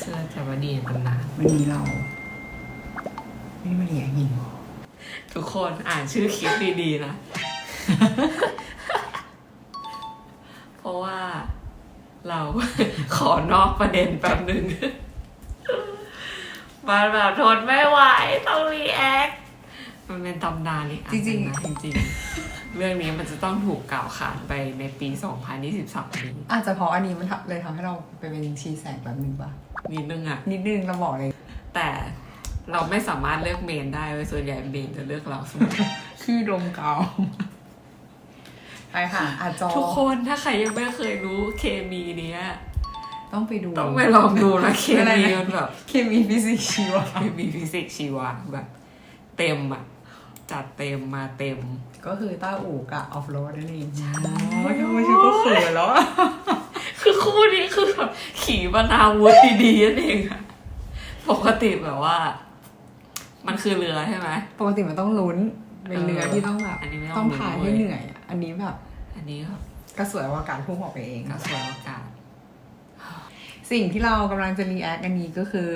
เสื้อจาวดีในตำนานวันนี้เรา ไม่มาเรียนยิงทุกคนอ่านชื่อคลิปดีๆนะ เพราะว่าเราขอนอกประเด็นแป๊บหนึ่งมันแบบทนไม่ไหวต้องรีแอค มันเป็นตำนานนี่จริงๆนะจริงๆ เรื่องนี้มันจะต้องถูกกล่าวขานไปในปี 2023นี้อาจจะเพราะอันนี้มันทำเลยทำให้เราไปเป็นชีแสงแบบนึงปะ นิดนึงอะนิดนึงเราบอกเลย แต่เราไม่สามารถเลือกเมนได้เว้ยส่วนใหญ่เมนจะเลือกเราเสมอคือดมกาวไปค่ะอาจจอทุกคนถ้าใครยังไม่เคยรู้เคมีเนี้ย ต้องไปดู ต้องไปลองดูนะเคอะไรมีนะมันแบบเคมีฟิสิกส์ชีวะเคมีฟิสิกส์ชีวะแบบ เต็มอะ จัดเต็มมาเต็ม ก็คือต้าอู่กับออฟโรดนั่นเองโอ้ยทำไมฉันก็เขินแล้วอะ คือคู่นี้คือแบบขี่บรรณาวุธดีๆนั่นเองอะปกติแบบว่า มันคือเรือใช่ไหม ปกติมันต้องลุ้น เป็นเรือที่ต้องแบบ อันนี้ไม่ต้องต้องพายลุ้นเว้ให้ย เหนื่อยอะอันนี้แบบอันนี้แบบกระสวยว่าการพุ่งออกไปเอง กระสวยอากาศสิ่งที่เรากำลังจะรีแอคอันนี้ก็คือ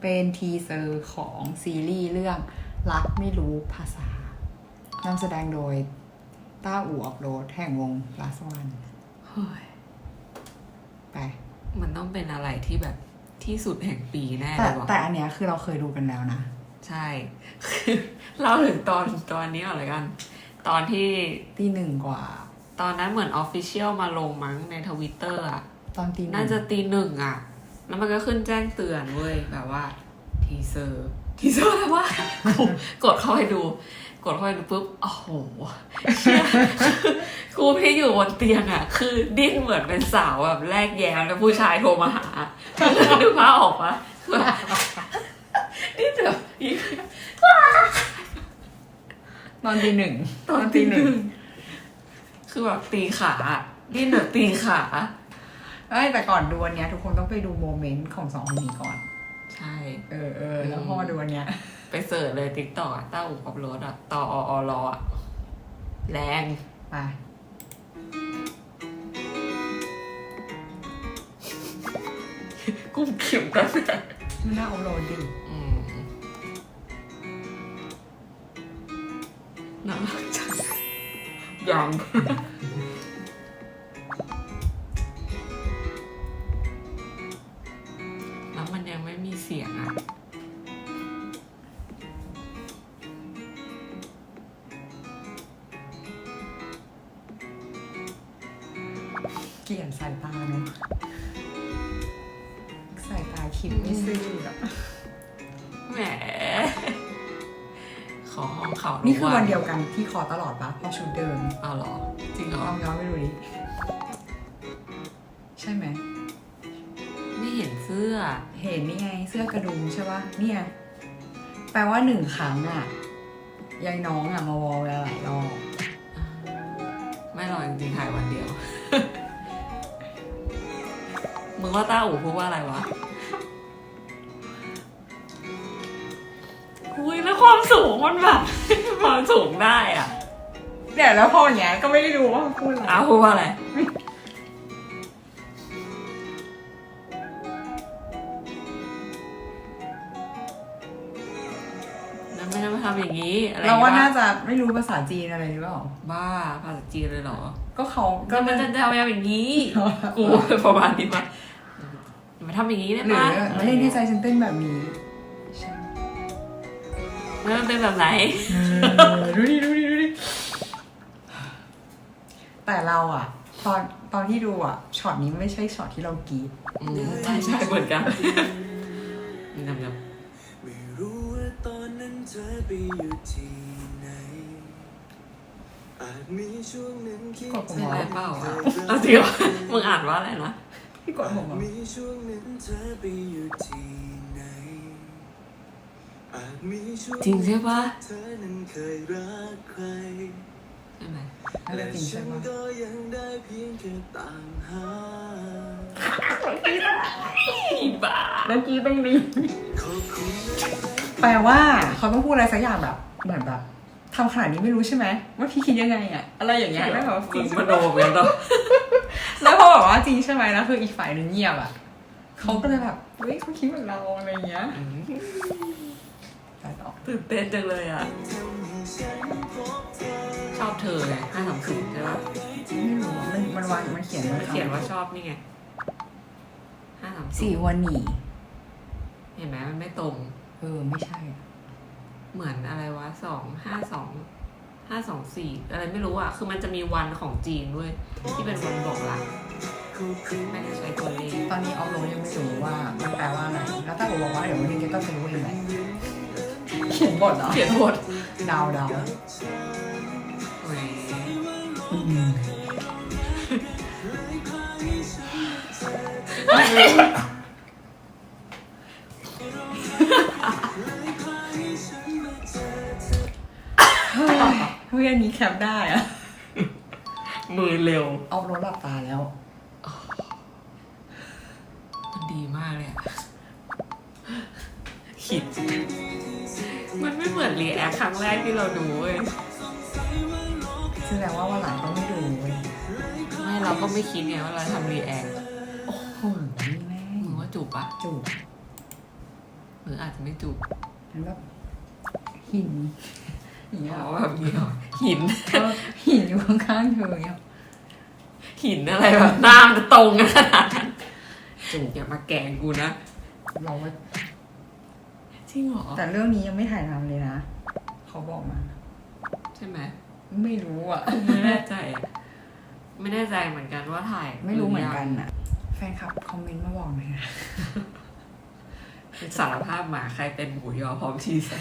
เป็นทีเซอร์ของซีรีส์เรื่องรักไม่รู้ภาษานำแสดงโดยต้าอู่ออฟโรดแห่งวงลาสวัน เฮ้ย ไปมันต้องเป็นอะไรที่แบบที่สุดแห่งปีแน่แต่เลยว่ะแต่อันเนี้ยคือเราเคยดูกันแล้วนะ ใช่คือเล่าถึงตอนตอนนี้ก่อนเลยกัน ตอนที่ตีหนึ่งกว่า ตอนนั้นเหมือนออฟฟิเชียลมาลงมั้งในทวิตเตอร์อะ ตอนตีหนึ่งน่าจะตีหนึ่งอะ แล้วมันก็ขึ้นแจ้งเตือนเว้ยแบบว่า ทีเซอร์ ทีเซอร์อะไรวะกดเข้าไปดู กดเข้าไปดูปุ๊บโอ้โหเชี่ยครูที่อยู่บนเตียงอะ คือดิ้นเหมือนเป็นสาวแบบแรกแย้มแล้วผู้ชายโทรมาหาดูภาพออกปะคือแบบดิ้นแบบอีกตอนตีหนึ่งตอนตีหนึ่งคือแบบตีขาอะดิ้นแบบตีขาเอ้ยแต่ก่อนดูอันเนี้ยทุกคนต้องไปดูโมเมนต์ของสองคนนี้ก่อน ใช่ เออเออแล้วพอมาดูอันเนี้ย ไปเสิร์ชเลยติ๊กต็อกอะต้าอู่ขับรถอะต่อออรออะแรงไปกุ้มเข็มกันไม่น่าเอาโหลดดิอืมน่ารักจังยัง ยังไม่มีเสียงอะเกลียดสายตาเนาะสายตาคิดไม่ซื่ออะแหม ขอห้องเขานี่คือวันเดียวกันที่ขอตลอดปะเพราะชุดเดิมเอาเหรอ จริงเหรอลองย้อนไปดูดิ ใช่ไหมไม่ เห็นเสื้อเห็นนี่ไงเสื้อกระดุมใช่ปะเนี่ยแปลว่าหนึ่งครั้งอะยายน้องอะมาวอลหลายรอบไม่หรอกจริงๆถ่ายวันเดียว มึงว่าต้าอู่พูดว่าอะไรวะอุ้ยแล้วความสูงมันแบบความสูงได้อะเดี๋ยวแล้วพออย่างเงี้ยก็ไม่ได้ดูว่าเขาพูดอะไรอ้าวพูดว่าอะไร ไม่ได้มาทำอย่างนี้อะไรเราว่าบ้น่าจะไม่รู้ภาษาจีนอะไรหรือเปล่าบ้าภาษาจีนเลยเหรอ ก็เขาก็ก็มันมันจะทำอย่างนี้ กูประมาณนี้ปะมาทำอย่างนี้ได้หรือปะไม่ได้ที่ใจฉันเต้นแบบนี้ใช่แล้วมันเป็นแบบไหนดูดิดูดิดูดิแต่เราอะตอนตอนที่ดูอะช็อตนี้ไม่ใช่ช็อตที่เรากรีดอืมใช่ใช่เหมือนกันนำนไเธอไปอยู่ที่ไหนอาจมีช่วงหนึ่งคิดกดผำมเป็นเหรไรอเปล่าอะเอาจริงเหรอมึงอ่านว่าอะไรนะพี่กดผมเหรอมีช่วงหนึ่งเธอไปอยู่ที่ไหนอาจมีช่วงจริงใช่ปะเธอนั้นเคยรักใคร ใช่ไหมน่าจะและจริงฉัใช่นปะก็ยังได้เพียงแค่ตามหา อีบ้าแล้วกรีดต้องดีขอบคุณนะ แปลว่าเขาต้องพูดอะไรสักอย่างแบบเหมือนแบบทำขนาดนี้ไม่รู้ใช่ไหมว่าพี่คิดยังไงอะอะไรอย่างเงี้ยแล้วแบบว่าจมึริงงใช่มาไหโดมนกันต่อแล้วพอแบบว่าจริงใช่ไหมแล้วคืออีกฝ่ายหนึ่งเงียบอะเขาก็เลยแบบเฮ้ยเขาคิดเหมือนเราอะไรอย่างเงี้ยตัดออกตื่นเต้นจังเลยอะ ชอบเธอไงห้าสามศูนย์ใช่ปะไม่รู้อะมันมันวางมันเขียนไว้เขียนว่าชอบนี่ไงห้าสามศูสี่นย์วันหนีเห็นไหมมันไม่ตรง เออ ไม่ใช่อะเหมือนอะไรวะสองห้าสองห้าสองสี่อะไรไม่รู้อะ คือมันจะมีวันของจีนด้วย ที่เป็นวันบอกรักไม่ได้ใช้ตัวเลขตอนนี้เอาลงยังไม่รู้ว่ามันแปลว่าอะไรแล้วถ้าผมบอกว่าเดี๋ยววันนี้แกก็จะรู้เองแหละเขียนบทเหรอเขียนบทดาวดาวแหมเฮ้ ยอันนี้แคปได้อะมือเร็ว เอารถหลับตาแล้ว มันดีมากเลยอะหินมันไม่เหมือนรีแอคครั้งแรกที่เราดูเว้ย แสดงว่าวันหลังต้องไม่ดูเว้ยไม่เราก็ไม่คิดไงว่าเราทำรีแอคโอ้โหแม่งมึงว่าจูบปะจูบหรืออาจจะไม่จูบ มันแบบหิน อย่างเงี้ยอ๋เหอรอแบบนี้เหรอหินเออหินอยู่ข้างๆเธออย่างเงี้ยหินอะไรแบบหน้ามันจะตรงกันขนาดนั้นจูบอย่ามาแกล้งกูนะเราว่าจริงเหรอแต่เรื่องนี้ยังไม่ถ่ายทำเลยนะ เขาบอกมา ใช่ไหมไม่รู้อะ ไม่แน่ใจอะไม่แน่ใจเหมือนกันว่าถ่ายไม่รู้เหมือนกันยังอะ แฟนคลับคอมเมนต์มาบอกหน่อยนะสารภาพมาใครเป็นหมูยอพร้อมทีใส่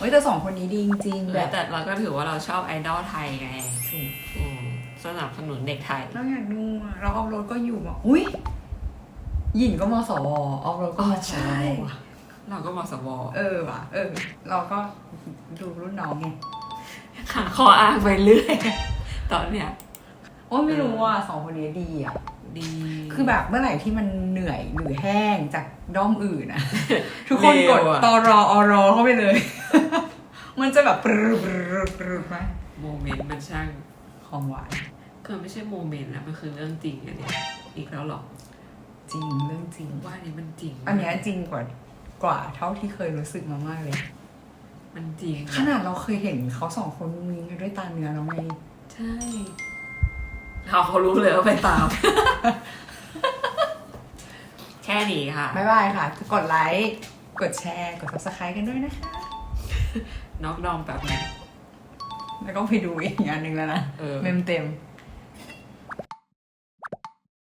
เฮ้ยแต่สองคนนี้ดีจริงๆแบบแต่เราก็ถือว่าเราชอบไอดอลไทยไงถูกอืมสนับสนุนเด็กไทย เราอยากดูอะเราเอารถก็อยู่มาอุ้ยหยินก็มสวเอารถก็มสวว่ะเราก็มสวเออว่ะ เออ เราก็ดูรุ่นน้องไงขังคออ้างไปเรื่อย ตอนเนี้ย โอ้ยไม่รู้ว่าสองคนนี้ดีอะ ดี คือแบบเมื่อไหร่ที่มันเหนื่อยหรือแห้งจากด้อมอื่นอะทุกคนกดเร็วอะ ตอรออรอเข้าไปเลย มันจะแบบปรึบปรึบปรึบไหมโมเมนต์มันช่างความหวาน คือไม่ใช่โมเมนต์นะมันคือเรื่องจริงอันเนี้ยอีกแล้วเหรอจริงเรื่องจริง ว่าอันนี้มันจริงอันเนี้ยจริงกว่ากว่าเท่าที่เคยรู้สึกมามากเลย มันจริงขนาดเราเคยเห็นเขาสองคนมีกันด้วยตาเนื้อแล้วไง ใช่ เขาเขารู้เลยว่าไปตาม แค่นี้ค่ะ บ๊ายบายค่ะ กดไลค์ กดแชร์ กด subscribe กันด้วยนะคะน็อกดอมแบบนึงแล้วก็ไปดูอีกอย่างหนึ่งแล้วนะ เออ เมมเต็มเ